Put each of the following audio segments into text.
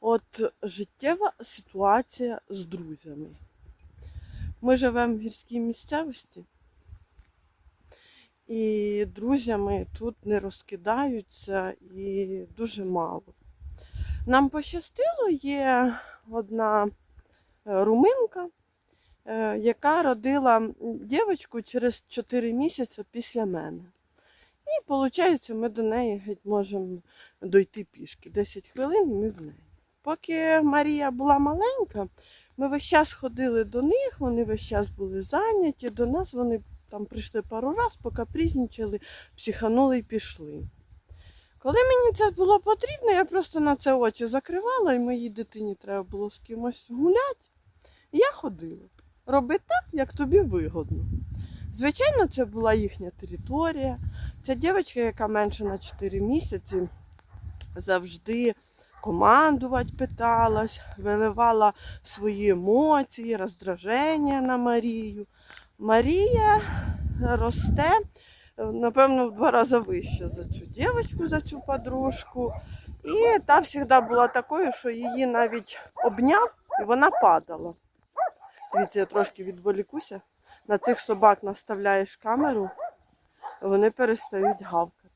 От життєва ситуація з друзями. Ми живемо в гірській місцевості, і друзями тут не розкидаються і дуже мало. Нам пощастило, є одна е, руминка, е, яка родила дівчинку через 4 місяці після мене. І виходить, ми до неї геть можемо дойти пішки. 10 хвилин і ми в неї. Поки Марія була маленька, ми весь час ходили до них, вони весь час були зайняті. До нас вони там прийшли пару разів, покапризничали, психанули і пішли. Коли мені це було потрібно, я просто на це очі закривала, і моїй дитині треба було з кимось гуляти. І я ходила. Роби так, як тобі вигодно. Звичайно, це була їхня територія. Ця дівчинка, яка менше на 4 місяці, завжди командувати питалась, виливала свої емоції, роздраження на Марію. Марія росте, напевно, в два рази вище за цю дівчинку, за цю подружку. І та завжди була такою, що її навіть обняв і вона падала. Дивіться, я трошки відволікуся. На цих собак наставляєш камеру, вони перестають гавкати.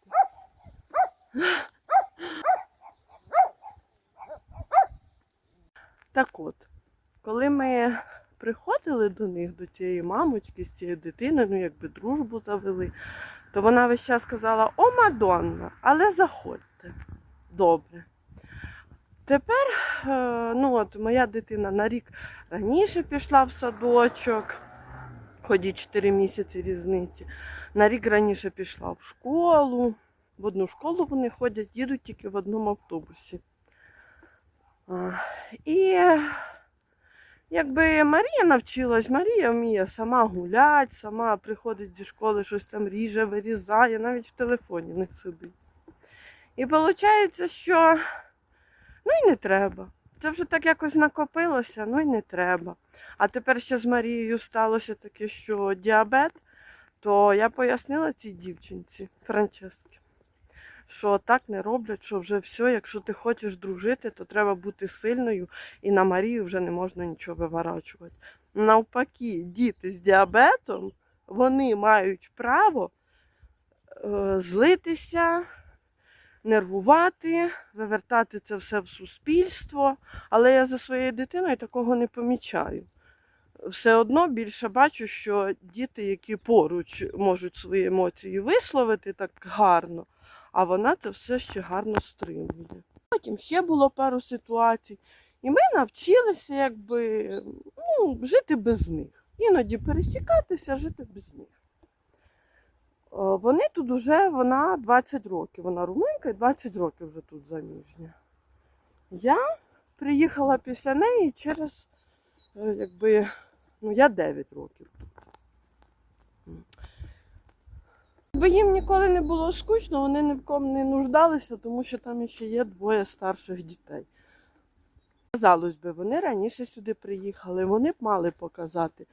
Так от, коли ми приходили до них, до цієї мамочки, з цією дитиною, ну якби дружбу завели, то вона весь час казала, о, Мадонна, але заходьте. Добре. Тепер, е, ну от моя дитина на рік раніше пішла в садочок, ході 4 місяці різниці. На рік раніше пішла в школу. В одну школу вони ходять, їдуть тільки в одному автобусі. І якби Марія навчилась, Марія вміє сама гуляти, сама приходить зі школи, щось там ріже, вирізає, навіть в телефоні не сидить. І виходить, що ну і не треба. Це вже так якось накопилося, ну і не треба. А тепер ще з Марією сталося таке, що діабет, то я пояснила цій дівчинці Франческі, що так не роблять, що вже все, якщо ти хочеш дружити, то треба бути сильною, і на Марію вже не можна нічого виворачувати. Навпаки, діти з діабетом, вони мають право е, злитися, нервувати, вивертати це все в суспільство. Але я за своєю дитиною такого не помічаю. Все одно більше бачу, що діти, які поруч можуть свої емоції висловити так гарно, а вона це все ще гарно стримує. Потім ще було пару ситуацій, і ми навчилися якби, ну, жити без них. Іноді пересікатися, жити без них. Вони тут вже, вона 20 років, вона румунка і 20 років вже тут заміжня. Я приїхала після неї через, е, якби, ну я 9 років тут. Якби їм ніколи не було скучно, вони ні в кому не нуждалися, тому що там ще є двоє старших дітей. Казалось би, вони раніше сюди приїхали, вони б мали показати,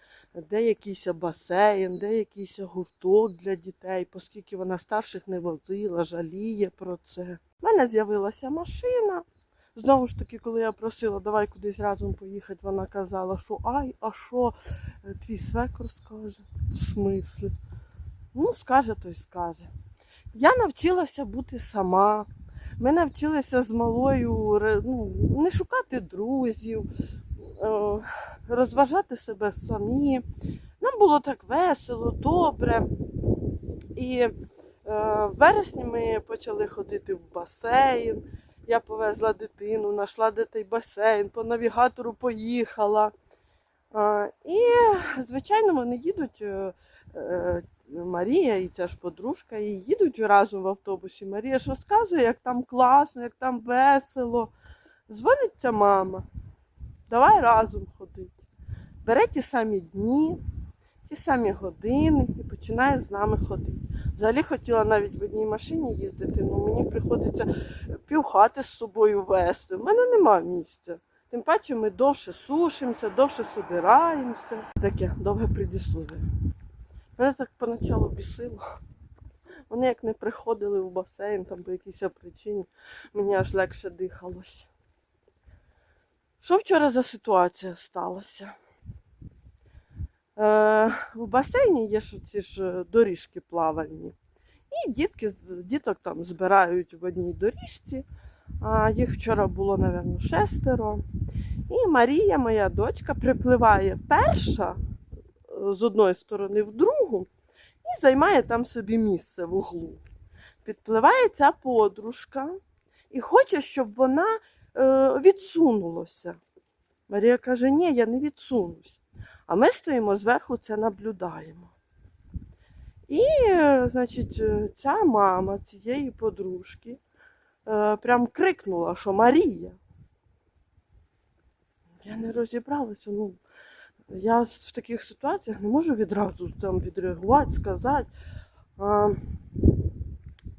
де якийсь басейн, де якийсь гурток для дітей, оскільки вона старших не возила, жаліє про це. У мене з'явилася машина. Знову ж таки, коли я просила, давай кудись разом поїхати, вона казала, що ай, а що е, твій свекор скаже? В смислі? Ну, скаже, то й скаже. Я навчилася бути сама. Ми навчилися з малою ну, не шукати друзів, е, розважати себе самі. Нам було так весело, добре. І е, в вересні ми почали ходити в басейн. Я повезла дитину, знайшла де той басейн, по навігатору поїхала. Е, і, звичайно, вони їдуть. Марія і ця ж подружка, і їдуть разом в автобусі. Марія ж розказує, як там класно, як там весело. Дзвонить ця мама. Давай разом ходити. Бере ті самі дні, ті самі години і починає з нами ходити. Взагалі хотіла навіть в одній машині їздити, але мені приходиться півхати з собою вести. У мене нема місця. Тим паче ми довше сушимося, довше собираємося. Таке довге предісловие. Мене так поначалу бісило. Вони як не приходили в басейн там по якійсь причині, мені аж легше дихалось. Що вчора за ситуація сталася? Е, в басейні є ж ці ж доріжки плавальні. І дітки, діток там збирають в одній доріжці. А їх вчора було, напевно, шестеро. І Марія, моя дочка, припливає перша з одної сторони в другу і займає там собі місце в углу. Підпливає ця подружка і хоче, щоб вона е, відсунулася. Марія каже: ні, я не відсунусь. А ми стоїмо зверху, це наблюдаємо. І, значить, е, ця мама цієї подружки е, прям крикнула, що Марія. Я не розібралася. Ну, я в таких ситуаціях не можу відразу там відреагувати, сказати.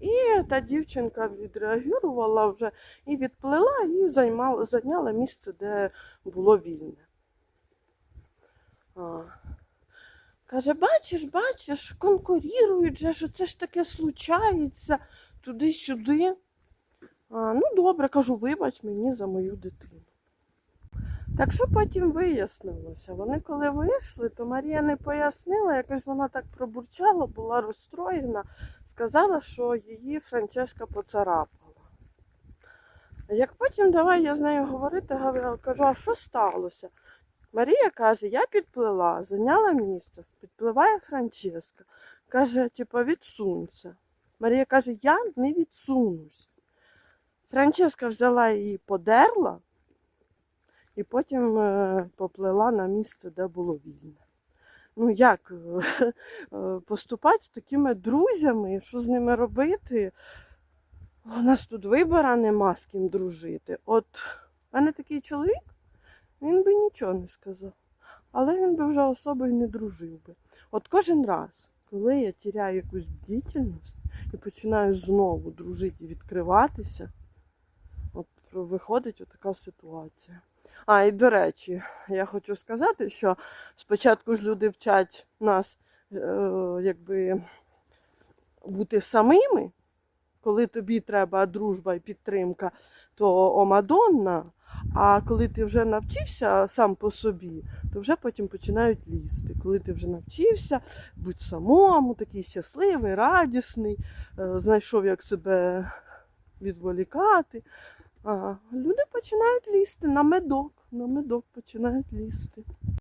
І та дівчинка відреагувала вже і відплила, і займала, зайняла місце, де було вільне. А. Каже, бачиш, бачиш, конкурірують же, що це ж таке случається туди-сюди. А, ну добре, кажу, вибач мені за мою дитину. Так що потім вияснилося? Вони коли вийшли, то Марія не пояснила, якось вона так пробурчала, була розстроєна, сказала, що її Франческа поцарапала. А Як потім давай я з нею говорити, кажу, а що сталося? Марія каже, я підплила, зайняла місце, підпливає Франческа. Каже, типу, відсунься. Марія каже, я не відсунусь. Франческа взяла її, подерла і потім е, поплила на місце, де було вільне. Ну як е, е, поступати з такими друзями, що з ними робити? У нас тут вибора нема з ким дружити. От в мене такий чоловік, він би нічого не сказав. Але він би вже особою не дружив би. От кожен раз, коли я тіряю якусь бдительність і починаю знову дружити і відкриватися, от виходить отака ситуація. А, і до речі, я хочу сказати, що спочатку ж люди вчать нас е, якби бути самими, коли тобі треба дружба і підтримка, то о Мадонна. А коли ти вже навчився сам по собі, то вже потім починають лізти. Коли ти вже навчився, будь самому, такий щасливий, радісний, е, знайшов, як себе відволікати. А, люди починають лізти на медок, на медок починають лізти.